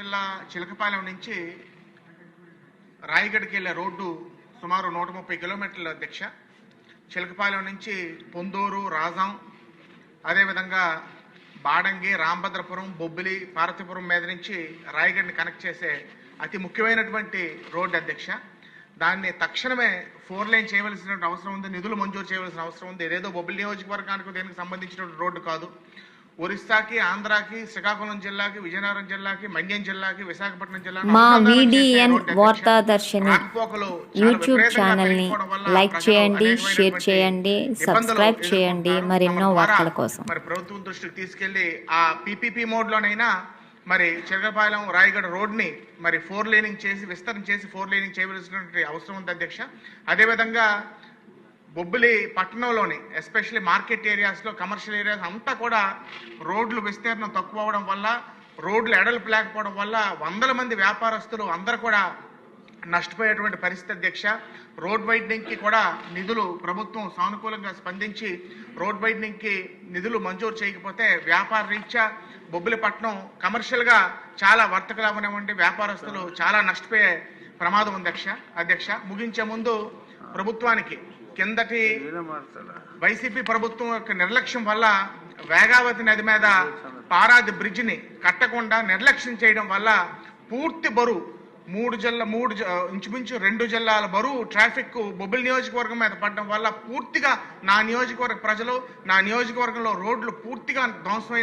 జిల్లా చిలకపాలెం నుంచి రాయగఢ్కి వెళ్ళే రోడ్డు సుమారు నూట ముప్పై కిలోమీటర్ల అధ్యక్ష చిలకపాలెం నుంచి పొందూరు రాజాం అదేవిధంగా బాడంగి రాంభద్రపురం బొబ్బిలి పార్వతీపురం మీద నుంచి రాయగఢ్ని కనెక్ట్ చేసే అతి ముఖ్యమైనటువంటి రోడ్డు అధ్యక్ష. దాన్ని తక్షణమే ఫోర్ లైన్ చేయవలసిన అవసరం ఉంది నిధులు మంజూరు చేయవలసిన అవసరం ఉంది. ఏదేదో బొబ్బిలి నియోజకవర్గానికి దీనికి సంబంధించిన రోడ్డు కాదు. ఒరిస్సాకి ఆంధ్రాకి శ్రీకాకుళం జిల్లాకి విజయనగరం జిల్లాకి మన్యం జిల్లాకి విశాఖపట్నం జిల్లా మా విడిఎన్ వార్తాదర్శిని యూట్యూబ్ ఛానల్ని లైక్ చేయండి షేర్ చేయండి సబ్స్క్రైబ్ చేయండి మరెన్నో వార్తల కోసం. మరి ప్రభుత్వం దృష్టికి తీసుకెళ్ళి ఆ పీపీపీ మోడ్ లోనైనా మరి చిరగపాలెం రాయగఢ రోడ్ని మరి ఫోర్ లేనింగ్ చేసి విస్తరణ చేసి ఫోర్ లేనింగ్ చేయవలసినటువంటి అవసరం ఉంది అధ్యక్ష. అదేవిధంగా బొబ్బిలి పట్టణంలోని ఎస్పెషల్లీ మార్కెట్ ఏరియాస్లో కమర్షియల్ ఏరియాస్ అంతా కూడా రోడ్లు విస్తీర్ణం తక్కువ అవడం వల్ల రోడ్లు ఎడలు లేకపోవడం వల్ల వందల మంది వ్యాపారస్తులు అందరూ కూడా నష్టపోయేటువంటి పరిస్థితి అధ్యక్ష. రోడ్ వైడ్నింగ్కి కూడా నిధులు ప్రభుత్వం సానుకూలంగా స్పందించి రోడ్ వైడ్నింగ్కి నిధులు మంజూరు చేయకపోతే వ్యాపార రీత్యా బొబ్బిలిపట్నం కమర్షియల్గా చాలా వర్తకులు వ్యాపారస్తులు చాలా నష్టపోయే ప్రమాదం ఉంది అధ్యక్ష. అధ్యక్ష ముగించే ముందు ప్రభుత్వానికి కిందటి వైసీపీ ప్రభుత్వం యొక్క నిర్లక్ష్యం వల్ల వేగావతి నది మీద పారాది బ్రిడ్జ్ని కట్టకుండా నిర్లక్ష్యం చేయడం వల్ల పూర్తి బరువు మూడు జిల్లా మూడు ఇంచుమించు రెండు జిల్లాల బరువు ట్రాఫిక్ బొబ్బిలి నియోజకవర్గం మీద పడడం వల్ల పూర్తిగా నా నియోజకవర్గ ప్రజలు నా నియోజకవర్గంలో రోడ్లు పూర్తిగా ధ్వంసమైన